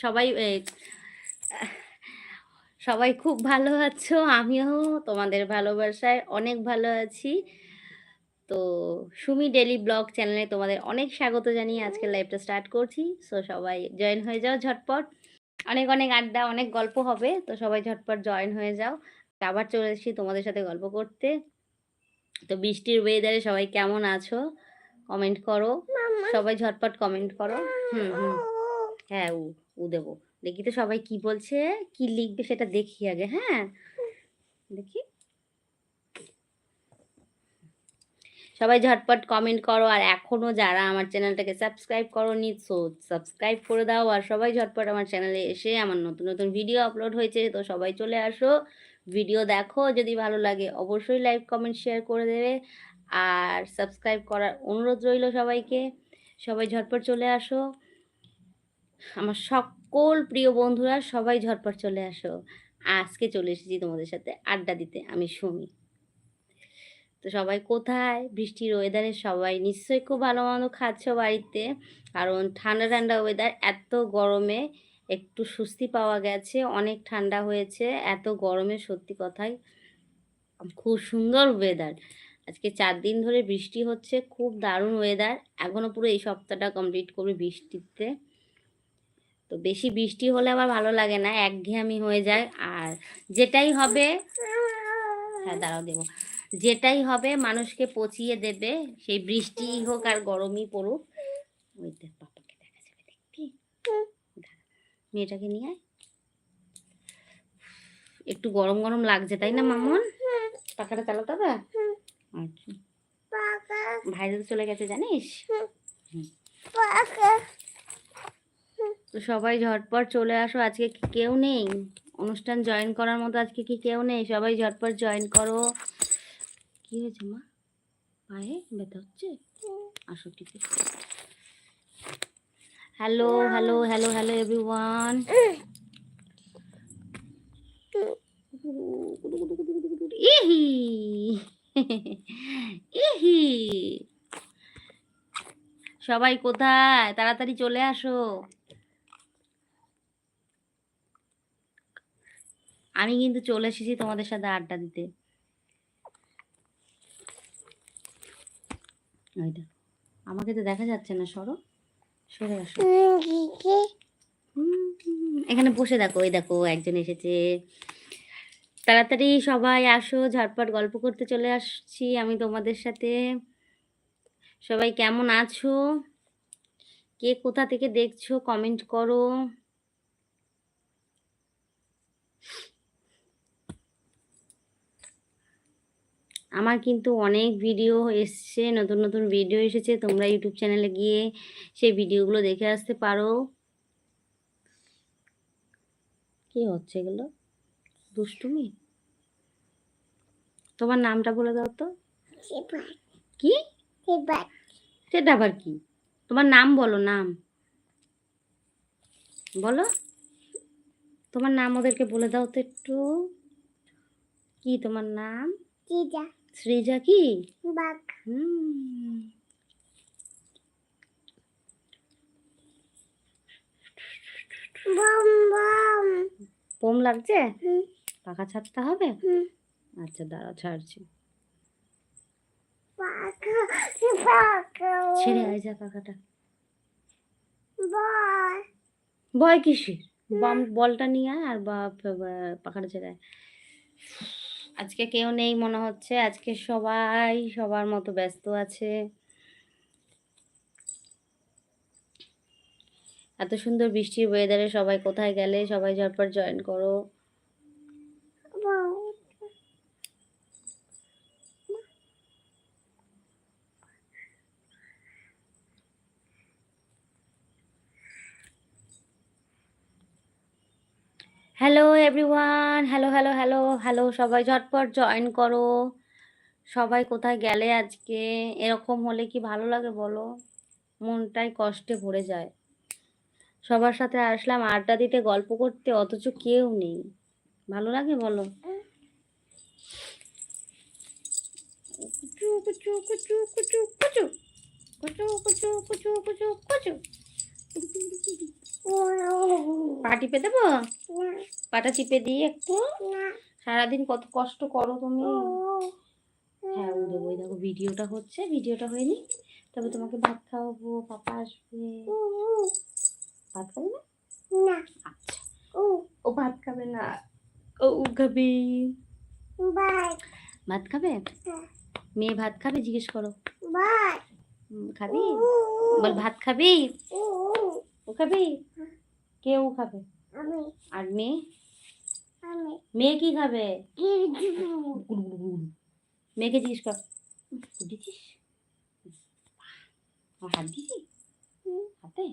সবাই সবাই খুব ভালো আছো আমিও তোমাদের ভালোবাসায় অনেক ভালো আছি। তো সুমি ডেলি ব্লগ চ্যানেলে তোমাদের অনেক স্বাগত জানিয়ে আজকে লাইভটা স্টার্ট করছি। সো সবাই জয়েন হয়ে যাও ঝটপট। অনেক অনেক আড্ডা অনেক গল্প হবে তো সবাই ঝটপট জয়েন হয়ে যাও। আবার চলে এসেছি তোমাদের সাথে গল্প করতে। তো বৃষ্টির ওয়েদারে সবাই কেমন আছো? কমেন্ট করো। সবাই ঝটপট কমেন্ট করো। হুম হুম। হ্যাঁ উ। উ দেবো। দেখি তো সবাই কি বলছে, কি লিখবে সেটা দেখি আগে হ্যাঁ? দেখি। সবাই ঝটপট কমেন্ট করো, আর এখনও যারা আমার চ্যানেলটাকে সাবস্ক্রাইব করো নি সো সাবস্ক্রাইব করে দাও, আর সবাই ঝটপট আমার চ্যানেলে এসে আমার নতুন নতুন ভিডিও আপলোড হয়েছে, তো সবাই চলে আসো। ভিডিও দেখো, যদি ভালো লাগে অবশ্যই লাইক কমেন্ট শেয়ার করে দেবে। আর সাবস্ক্রাইব করার অনুরোধ রইল সবাইকে। সবাই ঝটপট চলে আসো। আমার সকল প্রিয় বন্ধুরা সবাই ঝটপট চলে আসো। আজকে চলে এসেছি তোমাদের সাথে আড্ডা দিতে, আমি সুমি। তো সবাই কোথায়? বৃষ্টির ওয়েদারে সবাই নিশ্চয়ই খুব ভালো মন্দ খাচ্ছ বাড়িতে। কারণ ঠান্ডা ঠান্ডা ওয়েদার এত গরমে একটু স্বস্তি পাওয়া গেছে, অনেক ঠান্ডা হয়েছে, এত গরমে সত্যি কথাই খুব সুন্দর ওয়েদার আজকে চার দিন ধরে বৃষ্টি হচ্ছে, খুব দারুণ ওয়েদার এখনও পুরো এই সপ্তাহটা কমপ্লিট করবে বৃষ্টিতে। তো বেশি বৃষ্টি হলে আমার ভালো লাগে না, একঘেয়েমি হয়ে যায়। আর যেটাই হবে হ্যাঁ দাঁড়াও দেবো। যেটাই হবে, মানুষকে পচিয়ে দেবে, সেই বৃষ্টি হোক আর গরমই পড়ুক। ওই পাপাকে দেখা যাবে, দেখবি? মেয়েটাকে নিয়ে আয়। একটু গরম গরম লাগছে, তাই না, মামন? পাখাটা চালাতে হবে আচ্ছা। ভাইরা চলে গেছে, জানিস? হুম। তো সবাই ঝটপট চলে আসো, আজকে কি কেউ নেই? অনুষ্ঠান জয়েন করার মতো আজকে কি কেউ নেই? সবাই ঝটপট জয়েন করো। কি হয়েছে মা? পায়ে ব্যথা হচ্ছে? আসো ঠিক আছে hello hello hello hello everyone ইহি ইহি সবাই কোথায়? তাড়াতাড়ি চলে আসো। আমি কিন্তু চলে এসেছি তোমাদের সাথে আড্ডা দিতে। ওই দেখো আমাকে তো দেখা যাচ্ছে না সরো। সরে আসো। এখানে বসে দেখো ওই দেখো একজন এসেছে। তাড়াতাড়ি সবাই আসো ঝটপট গল্প করতে চলে আসছি আমি তোমাদের সাথে। সবাই কেমন আছো? কে কোথা থেকে দেখছ? কমেন্ট করো। আমার কিন্তু অনেক ভিডিও এসছে নতুন নতুন ভিডিও এসেছে। তোমরা ইউটিউব চ্যানেলে গিয়ে সেই ভিডিওগুলো দেখে আসতে পারো। কি হচ্ছে এগুলো? দুষ্টুমি? তোমার নামটা বলে দাও তো। কি? সেটা আবার কি? তোমার নাম বলো নাম। বলো। তোমার নাম ওদেরকে বলে দাও তো একটু। কি তোমার নাম? সৃজা। কি? হুম পোম লাগছে? পাখা ছাড়তে হবে? আচ্ছা দাঁড়াও ছাড়ছি। ছেড়ে আয় যা পাখাটা। ভয় কিসের? বম বলটা নিয়ে আয় আর বা- পাখাটা ছেড়ে আয়। আজকে কেউ নেই মনে হচ্ছে। আজকে সবাই সবার মতো ব্যস্ত আছে। এত সুন্দর বৃষ্টির ওয়েদারে সবাই কোথায় গেলে? সবাই ঝটপট জয়েন করো। Hello everyone hello hello hello hello সবাই ঝটপট জয়েন করো। সবাই কোথায় গেলে আজকে? এরকম হলে কি ভালো লাগে বলো? মনটাই কষ্টে ভরে যায়। সবার সাথে আসলাম আড্ডা দিতে, গল্প করতে, অথচ কেউ নেই। ভালো লাগে বলো? কুচু কুচু কুচু কুচু কুচু। কুচু কুচু কুচু কুচু কুচু। পা দেবো পাটা চিপে দিই একটু? সারাদিন কত কষ্ট করো তুমি। হ্যাঁ ও দেবো। দেখো ভিডিওটা হচ্ছে ভিডিওটা হয়নি। তবে তোমাকে ভাত খাওয়াবো পাপা আসবে। ভাত খাবে না? আচ্ছা। ও। ভাত খাবে না। ও খাবে ভাত খাবে? মেয়ে ভাত খাবে জিজ্ঞেস করো। খাবি? বল ভাত খাবি? ও খাবি? কে ও খাবে? আর মেয়ে? মেয়ে কি খাবে মেয়েকে জিজ্ঞেস কর দিছিস হাত দিছি হাতে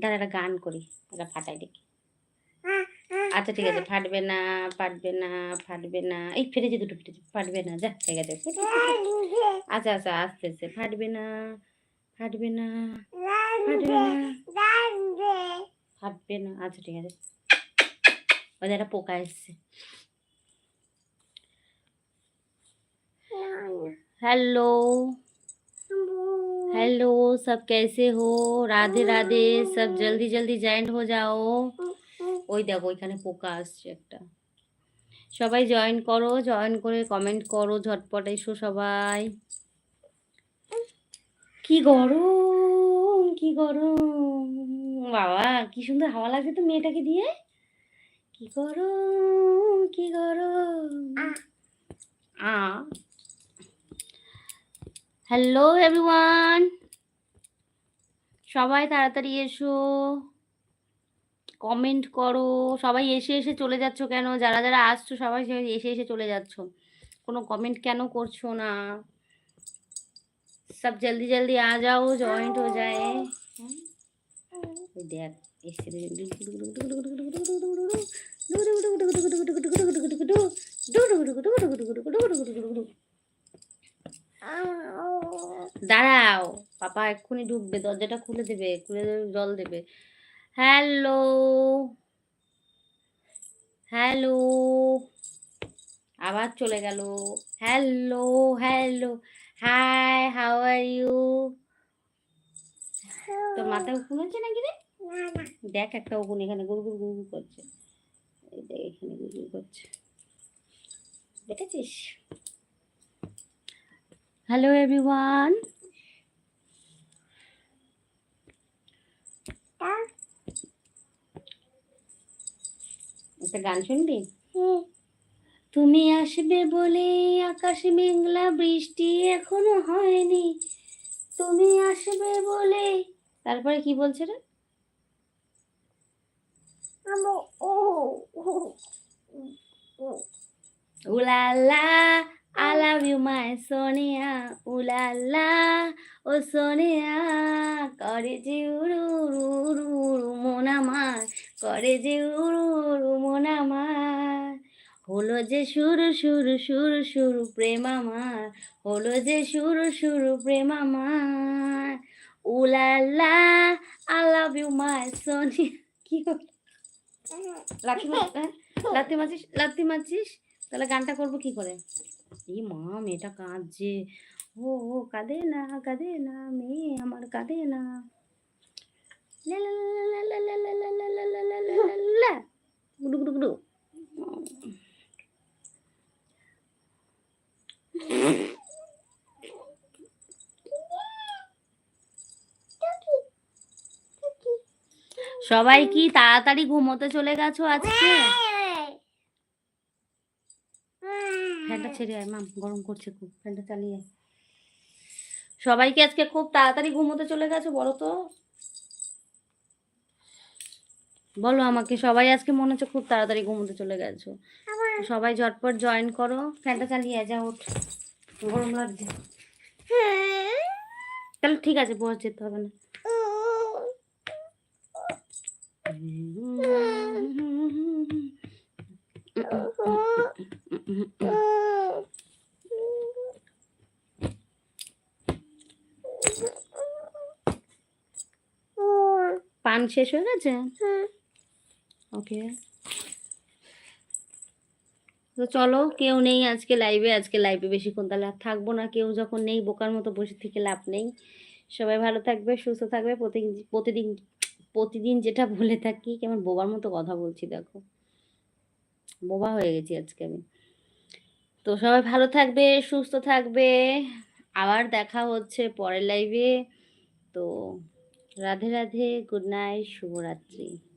দাদা একটা গান করি এটা ফাটাই দেখি আচ্ছা ঠিক আছে ফাটবে না ফাটবে না ফাটবে না এই ফেটেছে দুটো ফেটেছে ফাটবে না যা ঠিক আছে আচ্ছা আচ্ছা আস্তে আস্তে ফাটবে না ফাটবে না ফাটবে না ফাটবে না আচ্ছা ঠিক আছে ওদের একটা পোকা এসছে हेलो हेलो सब कैसे हो রাধে রাধে সব জলদি জলদি জয়েন্ট हो जाओ ওই দেখো ওইখানে পোকা আসছে একটা সবাই জয়েন করো জয়েন করে কমেন্ট করো ঝটপট এসো সবাই কি গরম কি গরম। বাবা, কি সুন্দর হাওয়া লাগছে তো মেয়েটাকে দিয়ে। কি গরম কি গরম। আ। হ্যালো এভরিওয়ান সবাই তাড়াতাড়ি এসো। কমেন্ট করো। সবাই এসে এসে চলে যাচ্ছ কেন? যারা যারা আসছো, সবাই এসে এসে চলে যাচ্ছ। কোনো কমেন্ট কেন করছ না? সব জলদি জলদি আ যাও জয়েন্ট हो जाए ওই দেখ এসে দাঁড়াও পাপা এক্ষুনি ঢুকবে দরজাটা খুলে দেবে খুলে দেবে জল দেবে হ্যালো হ্যালো আবার চলে গেল hello hello hi how are you তোর মাথা উকুন হচ্ছে নাকি রে? দেখ একটা উকুন এখানে গুড় গুড় গুড় করছে। এখানে গুড় গুড় করছে। দেখেছিস? হ্যালো এভরিওয়ান একটা গান শুনবি? তুমি আসবে বলে আকাশ মেঘলা বৃষ্টি এখনও হয়নি। তুমি আসবে বলে তারপরে কি বলছে রে? উলালা I love you my Sonia উলালা ও সোনিয়া করে যে উড়ু উড়ু মন আমার। করে যে উড়ু উড়ু মন আমার। হলো যে শুরু শুরু শুরু শুরু প্রেম আমার হলো যে শুরু শুরু প্রেম আমার উলালা I love you my Sonia কি? লাথি হ্যাঁ? লাথি মারছিস লাথি তাহলে গানটা করব কি করে এই মা মেয়েটা কাঁদছে ও ও কাঁদে না কাঁদে না মেয়ে আমার কাঁদে না লা লা লা লা লা লা লা লা লা লা লা লা লা লা লা। গুডু গুডু গুডু। সবাই কি তাড়াতাড়ি ঘুমোতে চলে গেছো আজকে? ফ্যানটা ছেড়ে আয় মাম গরম করছে খুব, ফ্যানটা চালিয়ে। সবাই কি আজকে খুব তাড়াতাড়ি ঘুমোতে চলে গেছো, বলো তো? বলো আমাকে, সবাই আজকে মনে হচ্ছে খুব তাড়াতাড়ি ঘুমোতে চলে গেছো। সবাই ঝটপট জয়েন করো। ফ্যানটা চালিয়ে যা ওঠ গরম লাগছে। তাহলে ঠিক আছে বস যেতে হবে না। পান শেষ হয়ে গেছে? ওকে তো চলো, কেউ নেই আজকে লাইভে আজকে লাইভে বেশিক্ষণ, তাহলে আর থাকব না। কেউ যখন নেই, বোকার মতো বসে থেকে লাভ নেই। সবাই ভালো থাকবে, সুস্থ থাকবে। প্রতিদিন প্রতিদিন প্রতিদিন যেটা বলে থাকি, কেমন বোবার মতো কথা বলছি, দেখো। বোবা হয়ে গেছি আজকে আমি। তো সবাই ভালো থাকবে, সুস্থ থাকবে। আবার দেখা হচ্ছে পরের লাইভে তো রাধে রাধে গুড নাইট শুভরাত্রি।